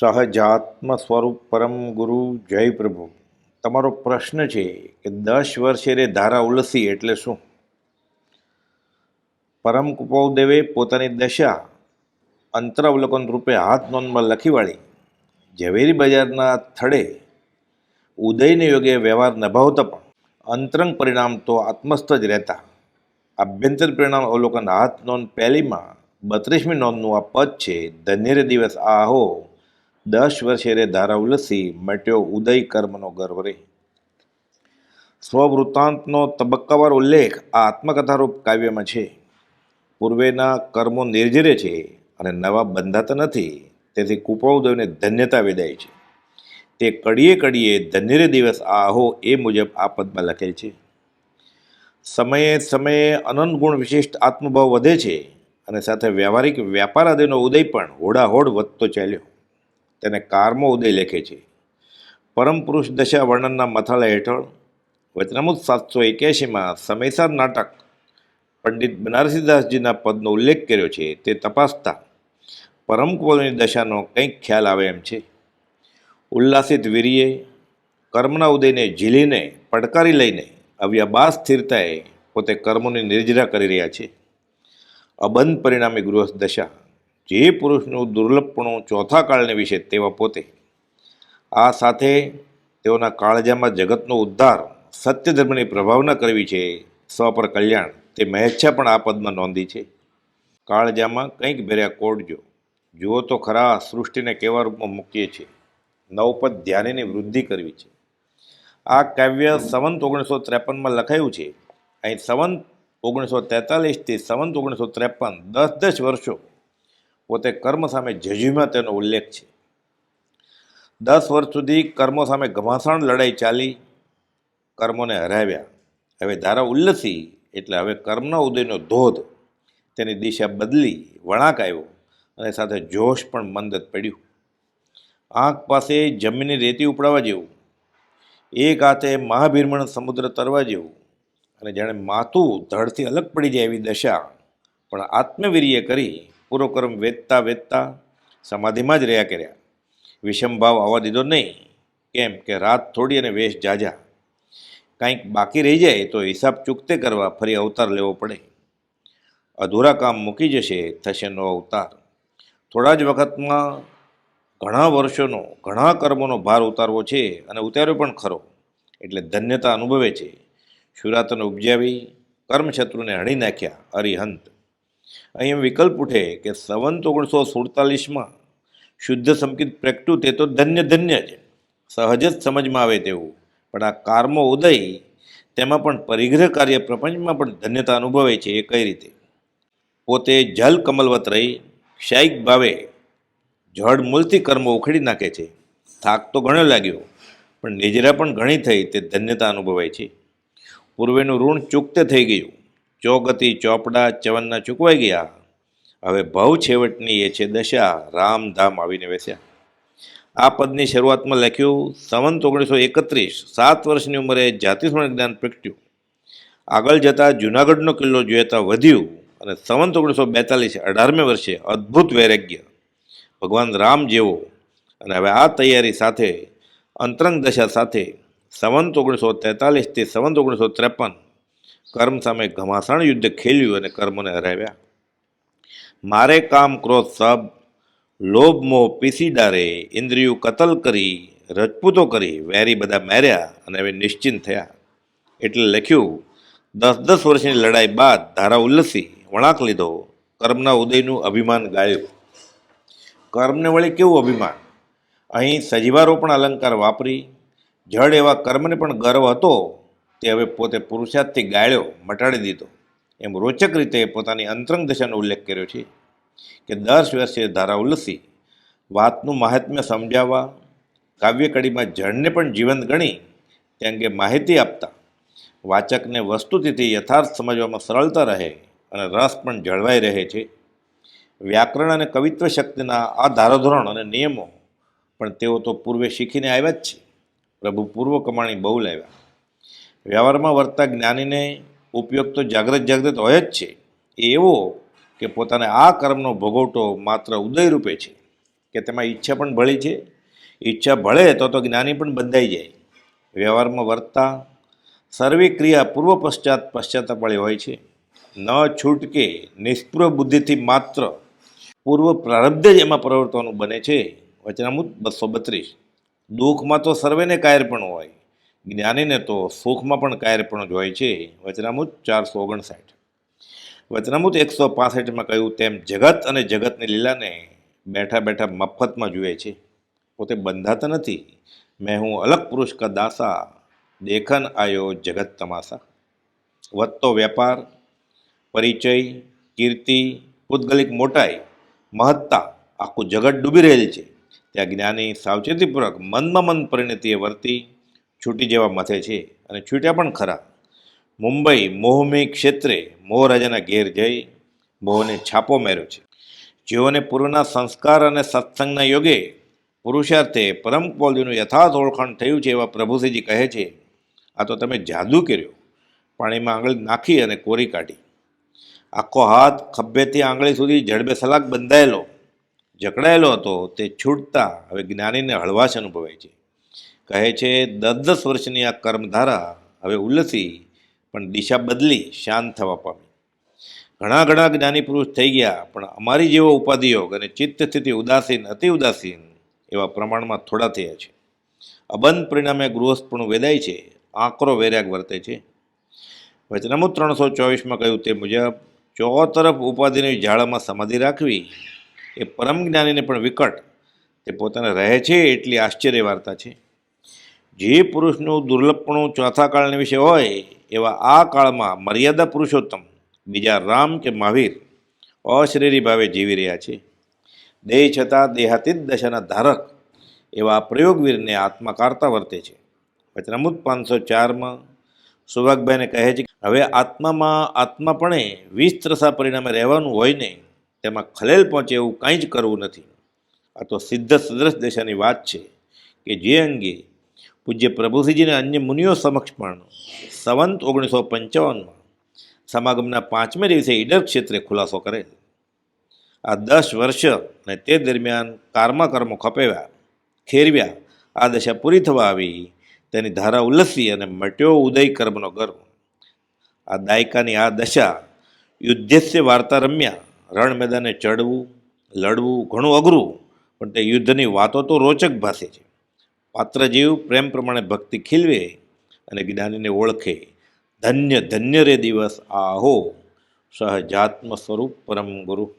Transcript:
સહજાત્મ સ્વરૂપ પરમ ગુરુ જય પ્રભુ. તમારો પ્રશ્ન છે કે દસ વર્ષે રે ધારા ઉલસી એટલે શું? પરમ કુપોદેવે પોતાની દશા અંતરાવલોકન રૂપે હાથ નોંધમાં લખી વાળી ઝવેરી બજારના થડે ઉદયને યોગે વ્યવહાર નભાવતા પણ અંતરંગ પરિણામ તો આત્મસ્થ જ રહેતા. આભ્યંતર પરિણામ અવલોકન હાથ નોંધ પહેલીમાં બત્રીસમી નોંધનું આ પદ છે ધન્યરે દિવસ આહો. દસ વર્ષે રે ધારા ઉલસી મટ્યો ઉદય કર્મનો ગર્વ રે સ્વવૃત્તાંતનો તબક્કાવાર ઉલ્લેખ આ આત્મકથારૂપ કાવ્યમાં છે. પૂર્વેના કર્મો નિર્જરે છે અને નવા બંધાતા નથી, તેથી કુપોદેવને ધન્યતા વિદાય છે. તે કડીએ કડીએ ધન્યરે દિવસ આહો એ મુજબ આ પદમાં લખેલ છે. સમયે સમયે અનંત ગુણ વિશિષ્ટ આત્મભાવ વધે છે અને સાથે વ્યવહારિક વ્યાપાર આદિનો ઉદય પણ હોડાહોડ વધતો ચાલ્યો. તેને કારમો ઉદય લેખે છે. પરમ પુરુષ દશા વર્ણનના મથાળા હેઠળ વચનામૃત સાતસો એક્યાસીમાં સમયસર નાટક પંડિત બનારસીદાસજીના પદનો ઉલ્લેખ કર્યો છે. તે તપાસતા પરમ કુવલની દશાનો કંઈક ખ્યાલ આવે એમ છે. ઉલ્લાસિત વીર્યે કર્મના ઉદયને ઝીલીને પડકારી લઈને આવ્યા બા સ્થિરતાએ પોતે કર્મોની નિર્જરા કરી રહ્યા છે. અબંધ પરિણામી ગૃહસ્થ દશા જે પુરુષનું દુર્લભપણું ચોથા કાળને વિશે તેવા પોતે. આ સાથે તેઓના કાળજામાં જગતનો ઉદ્ધાર સત્ય ધર્મની પ્રભાવના કરવી છે, સ્વ પર કલ્યાણ, તે મહેચ્છા પણ આ પદમાં નોંધી છે. કાળજામાં કંઈક ભેર્યા કોડજો. જુઓ તો ખરા સૃષ્ટિને કેવા રૂપમાં મૂકીએ છીએ. નવપદ ધ્યાનની વૃદ્ધિ કરવી છે. આ કાવ્ય સંવંત ઓગણીસો ત્રેપનમાં લખાયું છે. અહીં સંવંત ઓગણીસો તેતાલીસથી સંવંત ઓગણીસો ત્રેપન દસ દસ વર્ષો પોતે કર્મ સામે જજુમાં તેનો ઉલ્લેખ છે. દસ વર્ષ સુધી કર્મો સામે ઘમાસાણ લડાઈ ચાલી, કર્મોને હરાવ્યા. હવે ધારા ઉલ્લસી એટલે હવે કર્મના ઉદયનો ધોધ. તેની દિશા બદલી, વળાંક આવ્યો અને સાથે જોશ પણ મંદ પડ્યું. આંખ પાસે જમીનની રેતી ઉપડાવા જેવું. એક હાથે મહાભીરમણ સમુદ્ર તરવા જેવું. અને જાણે માથું ધડથી અલગ પડી જાય એવી દશા. પણ આત્મવીર્ય કરી પૂરો કર્મ વેચતા વેચતા સમાધિમાં જ રહ્યા કર્યા. વિષમ ભાવ આવવા દીધો નહીં, કેમ કે રાત થોડી અને વેશ જાજા. કાંઈક બાકી રહી જાય તો હિસાબ ચૂકતે કરવા ફરી અવતાર લેવો પડે. અધૂરા કામ મૂકી જશે, થશે નો અવતાર. થોડા જ વખતમાં ઘણા વર્ષોનો, ઘણા કર્મોનો ભાર ઉતારવો છે અને ઉતાર્યો પણ ખરો. એટલે ધન્યતા અનુભવે છે. શુરાતને ઉપજાવી કર્મશત્રુને હણી નાખ્યા અરિહંત. અહીં વિકલ્પ ઉઠે કે સંવંત ઓગણીસો સુડતાલીસમાં શુદ્ધ સંકિત પ્રગટ્યું તે તો ધન્ય ધન્ય છે. સહજ જ સમજમાં આવે તેવું. પણ આ કારમો ઉદય, તેમાં પણ પરિગ્રહ કાર્ય પ્રપંચમાં પણ ધન્યતા અનુભવે છે એ કઈ રીતે? પોતે જલ કમલવત રહી શાયિક ભાવે જળ મૂળથી કર્મો ઉખેડી નાખે છે. થાક તો ઘણો લાગ્યો, પણ નિજરા પણ ઘણી થઈ તે ધન્યતા અનુભવાય છે. પૂર્વેનું ઋણ ચૂકતે થઈ ગયું. ચોગતિ ચોપડા ચવનના ચૂકવાઈ ગયા. હવે ભવ છેવટની એ છે દશા. રામધામ આવીને બેસ્યા. આ પદની શરૂઆતમાં લખ્યું, સંવંત ઓગણીસો એકત્રીસ, સાત વર્ષની ઉંમરે જાતિસ્મરણ જ્ઞાન પ્રગટ્યું. આગળ જતાં જૂનાગઢનો કિલ્લો જોતા વધ્યું અને સંવંત ઓગણીસો બેતાલીસ અઢારમે વર્ષે અદ્ભુત વૈરાગ્ય. ભગવાન રામ જેવો. અને હવે આ તૈયારી સાથે, અંતરંગ દશા સાથે, સંવંત ઓગણીસો તેતાલીસથી સંવંત ઓગણીસો ત્રેપન કર્મ સામે ઘમાસાણ યુદ્ધ ખેલ્યું અને કર્મને હરાવ્યા. મારે કામ ક્રોધ સબ લોભ, મોહ પીસી ડારે, ઇન્દ્રિયું કતલ કરી, રજપૂતો કરી, વેરી બધા માર્યા અને હવે નિશ્ચિંત થયા. એટલે લખ્યું, દસ દસ વર્ષની લડાઈ બાદ ધારા ઉલ્લસી, વળાંક લીધો, કર્મના ઉદયનું અભિમાન ગાયું. કર્મને વળી કેવું અભિમાન? અહીં સજીવારોપણ અલંકાર વાપરી જડ એવા કર્મને પણ ગર્વ હતો તે હવે પોતે પુરુષાર્થથી ગાળ્યો, મટાડી દીધો. એમ રોચક રીતે પોતાની અંતરંગ દશાનો ઉલ્લેખ કર્યો છે કે દસ વર્ષે ધારા ઉલ્લસી વાતનું મહાત્મ્ય સમજાવવા, કાવ્યકડીમાં જળને પણ જીવંત ગણી તે અંગે માહિતી આપતા, વાચકને વસ્તુતિથી યથાર્થ સમજવામાં સરળતા રહે અને રસ પણ જળવાઈ રહે છે. વ્યાકરણ અને કવિત્વ શક્તિના આ ધારાધોરણ અને નિયમો પણ તેઓ તો પૂર્વે શીખીને આવ્યા જ છે. પ્રભુ પૂર્વ કમાણી બહુ લાવ્યા. વ્યવહારમાં વર્તા જ્ઞાનીને ઉપયોગ તો જાગ્રત જાગ્રત હોય જ છે. એ એવો કે પોતાને આ કર્મનો ભોગવટો માત્ર ઉદય રૂપે છે કે તેમાં ઈચ્છા પણ ભળી છે. ઈચ્છા ભળે તો તો જ્ઞાની પણ બંધાઈ જાય. વ્યવહારમાં વર્તતા સર્વે ક્રિયા પૂર્વ પશ્ચાત પશ્ચાતાપળી હોય છે. ન છૂટકે નિષ્પૃહ બુદ્ધિથી માત્ર પૂર્વ પ્રારબ્ધ જ એમાં પ્રવર્તવાનું બને છે. વચનામૂત બસો બત્રીસ. દુઃખમાં તો સર્વેને કાયર પણ હોય. જ્ઞાનીને તો સુખમાં પણ કાયર જ હોય છે. વચનામૂત ચારસો ઓગણસાઠ. વચનામૂત એકસો પાસઠમાં કહ્યું, તેમ જગત અને જગતની લીલાને બેઠા બેઠા મફતમાં જુએ છે. પોતે બંધાતા નથી. મેં હું અલગ પુરુષ કા દાસા. દેખન આયો જગત તમાસા વધતો વેપાર પરિચય, કીર્તિ, પૂતગલિક મોટાઈ, મહત્તા, આખું જગત ડૂબી રહેલ છે. ત્યાં જ્ઞાની સાવચેતીપૂર્વક મનમાં મન પરિણતિએ વર્તી છૂટી જેવા મથે છે અને છૂટ્યા પણ ખરા. મુંબઈ મોહમી ક્ષેત્રે મોહરાજાના ઘેર જઈ મોહને છાપો માર્યો છે. જેઓને પૂર્વના સંસ્કાર અને સત્સંગના યોગે પુરુષાર્થે પરમ કૌલજીનું યથાર્થ ઓળખાણ થયું છે એવા પ્રભુસિંહજી કહે છે, આ તો તમે જાદુ કર્યો. પાણીમાં આંગળી નાખી અને કોરી કાઢી. આખો હાથ ખભેથી આંગળી સુધી જડબે સલાક બંધાયેલો. જકડાયેલો હતો તે છૂટતા હવે જ્ઞાનીને હળવાશ અનુભવાય છે. કહે છે દસ દસ વર્ષની આ કર્મધારા હવે ઉલસી, પણ દિશા બદલી, શાંત થવા પામી. ઘણા ઘણા જ્ઞાની પુરુષ થઈ ગયા, પણ અમારી જેવો ઉપાધિયોગ અને ચિત્ત સ્થિતિ ઉદાસીન, અતિ ઉદાસીન એવા પ્રમાણમાં થોડા થયા છે. અબંધ પરિણામે ગૃહસ્થપણું વેદાય છે, આકરો વૈરાગ વર્તે છે. વચનામૃત ત્રણસો ચોવીસમાં કહ્યું તે મુજબ ચો તરફ ઉપાધિની જાળામાં સમાધિ રાખવી એ પરમ જ્ઞાનીને પણ વિકટ. તે પોતાને રહે છે એટલી આશ્ચર્ય વાર્તા છે. જે પુરુષનું દુર્લભપણું ચોથા કાળના વિશે હોય, એવા આ કાળમાં મર્યાદા પુરુષોત્તમ, બીજા રામ કે મહાવીર, અશરીરી ભાવે જીવી રહ્યા છે. દેહ છતાં દેહાતીત દશાના ધારક એવા પ્રયોગવીરને આત્મા કારતા વર્તે છે. વચનામૃત પાંચસો ચારમાં સુભાગભાઈને કહે છે કે, હવે આત્મામાં આત્માપણે વિસ્ત્રસા પરિણામે રહેવાનું હોય ને, તેમાં ખલેલ પહોંચે એવું કાંઈ જ કરવું નથી. આ તો સિદ્ધ સદ્રશ દશાની વાત છે કે જે અંગે પૂજ્ય પ્રભુસિંહજીને અન્ય મુનિઓ સમક્ષ પણ સંવંત ઓગણીસો પંચાવનમાં સમાગમના પાંચમે દિવસે ઈડર ક્ષેત્રે ખુલાસો કરેલ. આ દસ વર્ષ અને તે દરમિયાન કારમા કર્મો ખપેવ્યા ખેરવ્યા, આ દશા પૂરી થવા આવી, તેની ધારા ઉલ્લસી અને મટ્યો ઉદય કર્મનો ગર્વ. આ દાયકાની આ દશા યુદ્ધસ્ય વાર્તા રમ્યા, રણ મેદાને ચડવું, લડવું ઘણું અઘરું, પણ તે યુદ્ધની વાતો તો રોચક ભાષે છે. પાત્ર જેવું પ્રેમ પ્રમાણે ભક્તિ ખીલવે અને જ્ઞાનીને ઓળખે. ધન્ય ધન્ય રે દિવસ આહો. સહજાત્મ સ્વરૂપ પરમ ગુરુ.